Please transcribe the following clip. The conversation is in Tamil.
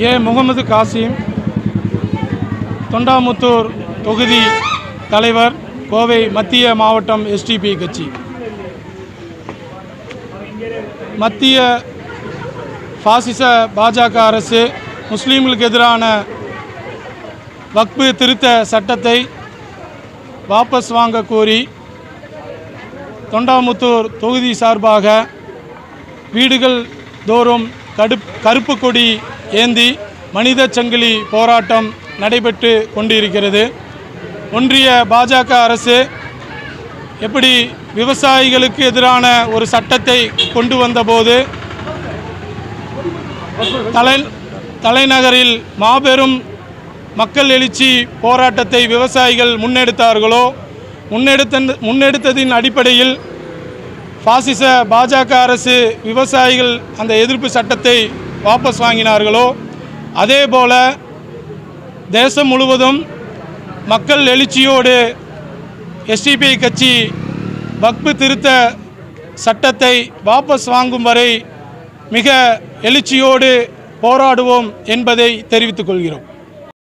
ஏ முகமது காசிம் தொண்டாமுத்தூர் தொகுதி தலைவர் கோவை மத்திய மாவட்டம் எஸ்டிபி கட்சி. மத்திய பாசிச பாஜக அரசு முஸ்லீம்களுக்கு எதிரான வக்பு திருத்த சட்டத்தை வாபஸ் வாங்க கோரி தொண்டாமுத்தூர் தொகுதி சார்பாக வீடுகள் தோறும் கடுப் கருப்பு கொடி ஏந்தி மனித சங்கிலி போராட்டம் நடைபெற்று கொண்டிருக்கிறது. ஒன்றிய பாஜக அரசு எப்படி விவசாயிகளுக்கு எதிரான ஒரு சட்டத்தை கொண்டு வந்தபோது தலை தலைநகரில் மாபெரும் மக்கள் எழுச்சி போராட்டத்தை விவசாயிகள் முன்னெடுத்தார்களோ முன்னெடுத்த முன்னெடுத்ததின் அடிப்படையில் பாசிச பாஜக அரசு விவசாயிகள் அந்த எதிர்ப்பு சட்டத்தை வாபஸ் வாங்கினார்களோ அதே போல தேசம் முழுவதும் மக்கள் எழுச்சியோடு எஸ்டிபிஐ கட்சி வக்பு திருத்த சட்டத்தை வாபஸ் வாங்கும் வரை மிக எழுச்சியோடு போராடுவோம் என்பதை தெரிவித்துக் கொள்கிறோம்.